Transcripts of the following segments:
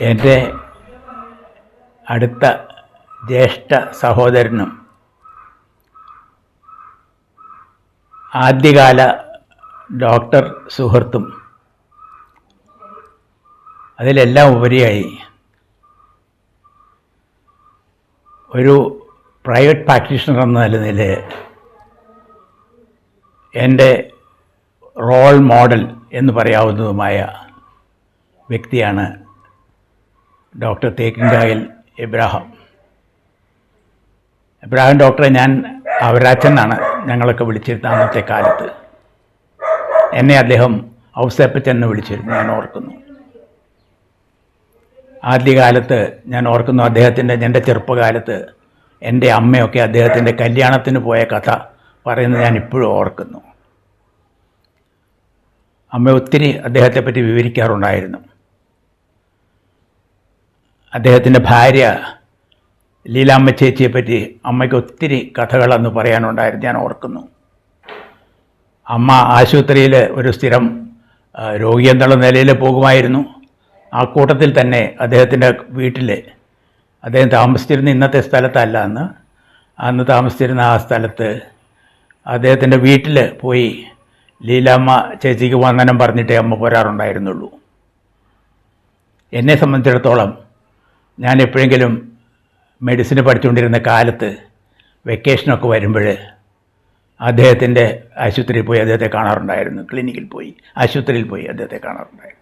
എന്റെ അടുത്ത ജ്യേഷ്ഠ സഹോദരനും ആദ്യകാല ഡോക്ടർ സുഹൃത്തും അതിലെല്ലാം ഉപരിയായി ഒരു പ്രൈവറ്റ് പ്രാക്ടീഷണർ എന്ന നിലയിൽ എന്റെ റോൾ മോഡൽ എന്ന് പറയാവുന്നതുമായ വ്യക്തിയാണ് ഡോക്ടർ തേക്കിൻകായൽ എബ്രാഹാം. എബ്രാഹിം ഡോക്ടറെ ഞാൻ അവരാച്ചൻ എന്നാണ് ഞങ്ങളൊക്കെ വിളിച്ചിരുന്ന അന്നത്തെ കാലത്ത്. എന്നെ അദ്ദേഹം ഔസേപ്പച്ചൻ എന്ന് വിളിച്ചിരുന്നു ഞാൻ ഓർക്കുന്നു. ആദ്യകാലത്ത് ഞാൻ ഓർക്കുന്നു അദ്ദേഹത്തിന്റെ എന്റെ ചെറുപ്പകാലത്ത് എന്റെ അമ്മയൊക്കെ അദ്ദേഹത്തിന്റെ കല്യാണത്തിന് പോയ കഥ പറയുന്നത് ഞാൻ ഇപ്പോഴും ഓർക്കുന്നു. അമ്മ ഒത്തിരി അദ്ദേഹത്തെപ്പറ്റി വിവരിക്കാറുണ്ടായിരുന്നു. അദ്ദേഹത്തിന്റെ ഭാര്യ ലീലാമ്മ ചേച്ചിയെ പറ്റി അമ്മയ്ക്ക് ഒത്തിരി കഥകളെന്ന് പറയാനുണ്ടായിരുന്നു. ഞാൻ ഓർക്കുന്നു. അമ്മ ആശുപത്രിയിൽ ഒരു സ്ഥിരം രോഗി എന്നുള്ള നിലയിൽ പോകുമായിരുന്നു. ആ കൂട്ടത്തിൽ തന്നെ അദ്ദേഹത്തിന്റെ വീട്ടിൽ അദ്ദേഹം താമസിച്ചിരുന്ന ഇന്നത്തെ സ്ഥലത്തല്ല അന്ന്. അന്ന് താമസിച്ചിരുന്ന ആ സ്ഥലത്ത് അദ്ദേഹത്തിന്റെ വീട്ടിൽ പോയി ലീലാമ്മ ചേച്ചിക്ക് വന്ദനം പറഞ്ഞിട്ടേ അമ്മ പോരാറുണ്ടായിരുന്നുള്ളൂ. എന്നെ സംബന്ധിച്ചിടത്തോളം ഞാൻ എപ്പോഴെങ്കിലും മെഡിസിന് പഠിച്ചുകൊണ്ടിരുന്ന കാലത്ത് വെക്കേഷനൊക്കെ വരുമ്പോൾ അദ്ദേഹത്തിന്റെ ആശുപത്രിയിൽ പോയി അദ്ദേഹത്തെ കാണാറുണ്ടായിരുന്നു. ക്ലിനിക്കിൽ പോയി ആശുപത്രിയിൽ പോയി അദ്ദേഹത്തെ കാണാറുണ്ടായിരുന്നു.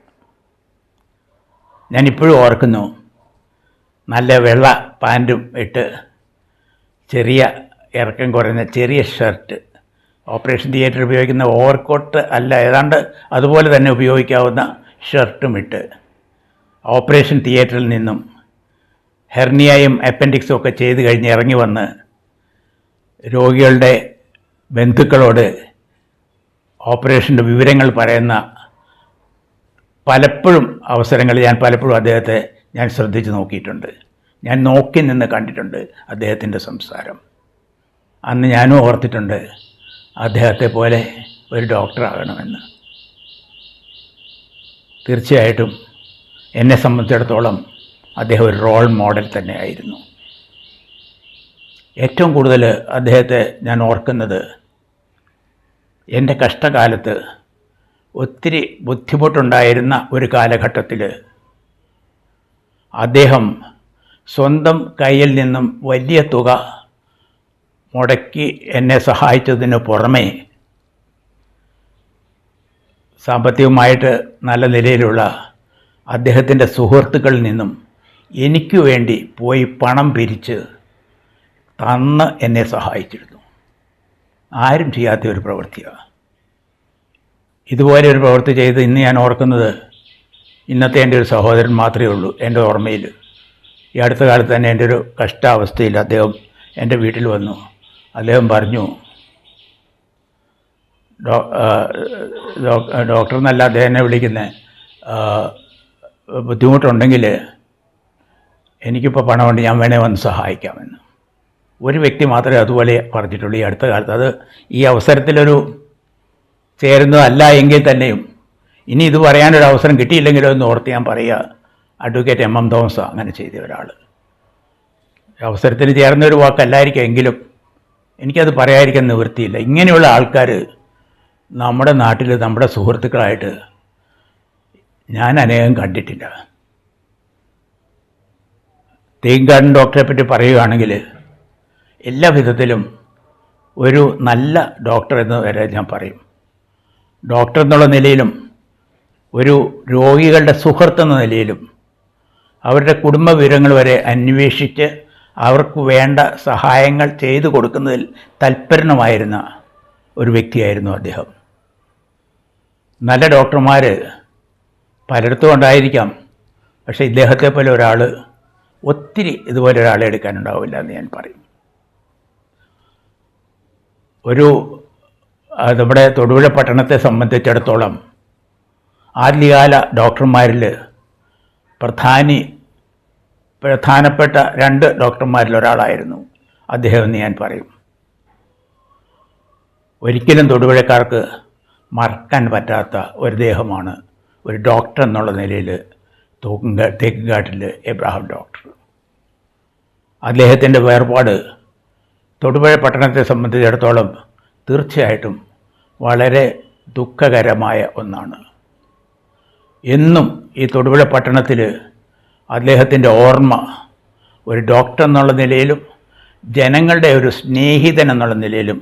ഞാനിപ്പോഴും ഓർക്കുന്നു നല്ല വെള്ള പാന്റും ഇട്ട് ചെറിയ ഇറക്കം കുറഞ്ഞ ചെറിയ ഷർട്ട് ഓപ്പറേഷൻ തിയേറ്ററിൽ ഉപയോഗിക്കുന്ന ഓവർകോട്ട് അല്ല ഏതാണ്ട് അതുപോലെ തന്നെ ഉപയോഗിക്കാവുന്ന ഷർട്ടും ഇട്ട് ഓപ്പറേഷൻ തിയേറ്ററിൽ നിന്നും ഹെർണിയയും അപ്പൻഡിക്സും ഒക്കെ ചെയ്ത് കഴിഞ്ഞ് ഇറങ്ങി വന്ന് രോഗികളുടെ ബന്ധുക്കളോട് ഓപ്പറേഷന്റെ വിവരങ്ങൾ പറയുന്ന പലപ്പോഴും അവസരങ്ങളിൽ ഞാൻ പലപ്പോഴും അദ്ദേഹത്തെ ഞാൻ ശ്രദ്ധിച്ച് നോക്കിയിട്ടുണ്ട്. ഞാൻ നോക്കി നിന്ന് കണ്ടിട്ടുണ്ട് അദ്ദേഹത്തിന്റെ സംസാരം. അന്ന് ഞാനും ഓർത്തിട്ടുണ്ട് അദ്ദേഹത്തെ പോലെ ഒരു ഡോക്ടറാകണമെന്ന് തീർച്ചയായിട്ടും എന്നെ സംബന്ധിച്ചിടത്തോളം അദ്ദേഹം ഒരു റോൾ മോഡൽ തന്നെയായിരുന്നു. ഏറ്റവും കൂടുതൽ അദ്ദേഹത്തെ ഞാൻ ഓർക്കുന്നത് എന്റെ കഷ്ടകാലത്ത് ഒത്തിരി ബുദ്ധിമുട്ടുണ്ടായിരുന്ന ഒരു കാലഘട്ടത്തിൽ അദ്ദേഹം സ്വന്തം കയ്യിൽ നിന്നും വലിയ തുക മുടക്കി എന്നെ സഹായിച്ചതിന് പുറമേ സാമ്പത്തികമായിട്ട് നല്ല നിലയിലുള്ള അദ്ദേഹത്തിന്റെ സുഹൃത്തുക്കളിൽ നിന്നും എനിക്ക് വേണ്ടി പോയി പണം പിരിച്ച് തന്ന് എന്നെ സഹായിച്ചിരുന്നു. ആരും ചെയ്യാത്ത ഒരു പ്രവൃത്തിയാണ് ഇതുപോലെ ഒരു പ്രവൃത്തി ചെയ്ത് ഇന്ന് ഞാൻ ഓർക്കുന്നത് ഇന്നത്തെ എന്റെ ഒരു സഹോദരൻ മാത്രമേ ഉള്ളൂ എന്റെ ഓർമ്മയിൽ. ഈ അടുത്ത കാലത്ത് തന്നെ എന്റെ ഒരു കഷ്ടാവസ്ഥയിൽ അദ്ദേഹം എന്റെ വീട്ടിൽ വന്നു. അദ്ദേഹം പറഞ്ഞു ഡോക്ടർ എന്നല്ല അദ്ദേഹം എന്നെ വിളിക്കുന്നത് ബുദ്ധിമുട്ടുണ്ടെങ്കിൽ എനിക്കിപ്പോൾ പണമുണ്ട് ഞാൻ വേണേ വന്ന് സഹായിക്കാമെന്ന്. ഒരു വ്യക്തി മാത്രമേ അതുപോലെ പറഞ്ഞിട്ടുള്ളൂ. ഈ അടുത്ത കാലത്ത് അത് ഈ അവസരത്തിലൊരു ചേരുന്നതല്ല എങ്കിൽ തന്നെയും ഇനി ഇത് പറയാനൊരു അവസരം കിട്ടിയില്ലെങ്കിലോ എന്ന് ഓർത്ത് ഞാൻ പറയുക അഡ്വക്കേറ്റ് എം എം തോമസ് അങ്ങനെ ചെയ്ത ഒരാൾ. അവസരത്തിന് ചേർന്ന ഒരു വാക്കല്ലായിരിക്കും എങ്കിലും എനിക്കത് പറയാതിരിക്കാൻ നിവൃത്തിയില്ല. ഇങ്ങനെയുള്ള ആൾക്കാർ നമ്മുടെ നാട്ടിൽ നമ്മുടെ സുഹൃത്തുക്കളായിട്ട് ഞാൻ അനേകം കണ്ടിട്ടില്ല. തേങ്കാടൻ ഡോക്ടറെ പറ്റി പറയുകയാണെങ്കിൽ എല്ലാ വിധത്തിലും ഒരു നല്ല ഡോക്ടർ എന്ന് വരെ ഞാൻ പറയും. ഡോക്ടർ എന്നുള്ള നിലയിലും ഒരു രോഗികളുടെ സുഹൃത്ത് എന്ന നിലയിലും അവരുടെ കുടുംബ വിവരങ്ങൾ വരെ അന്വേഷിച്ച് അവർക്ക് വേണ്ട സഹായങ്ങൾ ചെയ്തു കൊടുക്കുന്നതിൽ തൽപരനുമായിരുന്ന ഒരു വ്യക്തിയായിരുന്നു അദ്ദേഹം. നല്ല ഡോക്ടർമാർ പലയിടത്തും ഉണ്ടായിരിക്കാം. പക്ഷേ ഇദ്ദേഹത്തെ പോലെ ഒരാൾ ഒത്തിരി ഇതുപോലെ ഒരാളെ എടുക്കാനുണ്ടാവില്ല എന്ന് ഞാൻ പറയും. ഒരു നമ്മുടെ തൊടുപുഴ പട്ടണത്തെ സംബന്ധിച്ചിടത്തോളം ആദ്യകാല ഡോക്ടർമാരിൽ പ്രധാനി പ്രധാനപ്പെട്ട രണ്ട് ഡോക്ടർമാരിൽ ഒരാളായിരുന്നു അദ്ദേഹം എന്ന് ഞാൻ പറയും. ഒരിക്കലും തൊടുപുഴക്കാർക്ക് മറക്കാൻ പറ്റാത്ത ഒരു ദേഹമാണ് ഒരു ഡോക്ടർ എന്നുള്ള നിലയിൽ തൂക്കുംകാ തേക്കുകാട്ടിൽ എബ്രഹാം ഡോക്ടർ അദ്ദേഹത്തിന്റെ വേർപാട് തൊടുപുഴ പട്ടണത്തെ സംബന്ധിച്ചിടത്തോളം തീർച്ചയായിട്ടും വളരെ ദുഃഖകരമായ ഒന്നാണ്. എന്നും ഈ തൊടുപുഴ പട്ടണത്തിൽ അദ്ദേഹത്തിന്റെ ഓർമ്മ ഒരു ഡോക്ടർ എന്നുള്ള നിലയിലും ജനങ്ങളുടെ ഒരു സ്നേഹിതൻ എന്നുള്ള നിലയിലും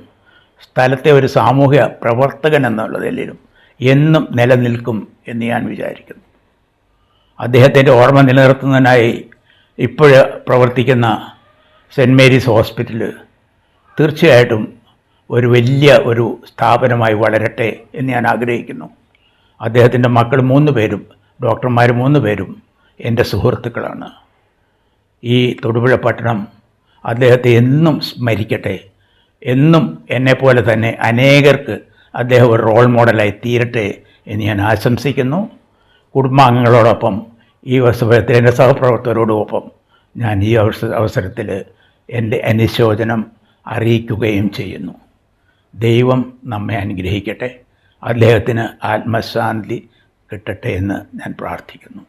സ്ഥലത്തെ ഒരു സാമൂഹ്യ പ്രവർത്തകൻ എന്നുള്ള നിലയിലും എന്നും നിലനിൽക്കും എന്ന് ഞാൻ വിചാരിക്കുന്നു. അദ്ദേഹത്തിന്റെ ഓർമ്മ നിലനിർത്തുന്നതിനായി ഇപ്പോൾ പ്രവർത്തിക്കുന്ന സെന്റ് മേരീസ് ഹോസ്പിറ്റൽ തീർച്ചയായിട്ടും ഒരു വലിയ ഒരു സ്ഥാപനമായി വളരട്ടെ എന്ന് ഞാൻ ആഗ്രഹിക്കുന്നു. അദ്ദേഹത്തിന്റെ മക്കൾ മൂന്ന് പേരും ഡോക്ടർമാർ മൂന്ന് പേരും എന്റെ സുഹൃത്തുക്കളാണ്. ഈ തൊടുപുഴ പട്ടണം അദ്ദേഹത്തെ എന്നും സ്മരിക്കട്ടെ. എന്നും എന്നെപ്പോലെ തന്നെ അനേകർക്ക് അദ്ദേഹം ഒരു റോൾ മോഡലായി തീരട്ടെ എന്ന് ഞാൻ ആശംസിക്കുന്നു. കുടുംബാംഗങ്ങളോടൊപ്പം ഈ വസ്തുഭയത്തിൽ എന്റെ സഹപ്രവർത്തകരോടൊപ്പം ഞാൻ ഈ അവസ അവസരത്തിൽ എന്റെ അനുശോചനം അറിയിക്കുകയും ചെയ്യുന്നു. ദൈവം നമ്മെ അനുഗ്രഹിക്കട്ടെ. അദ്ദേഹത്തിന് ആത്മശാന്തി കിട്ടട്ടെ എന്ന് ഞാൻ പ്രാർത്ഥിക്കുന്നു.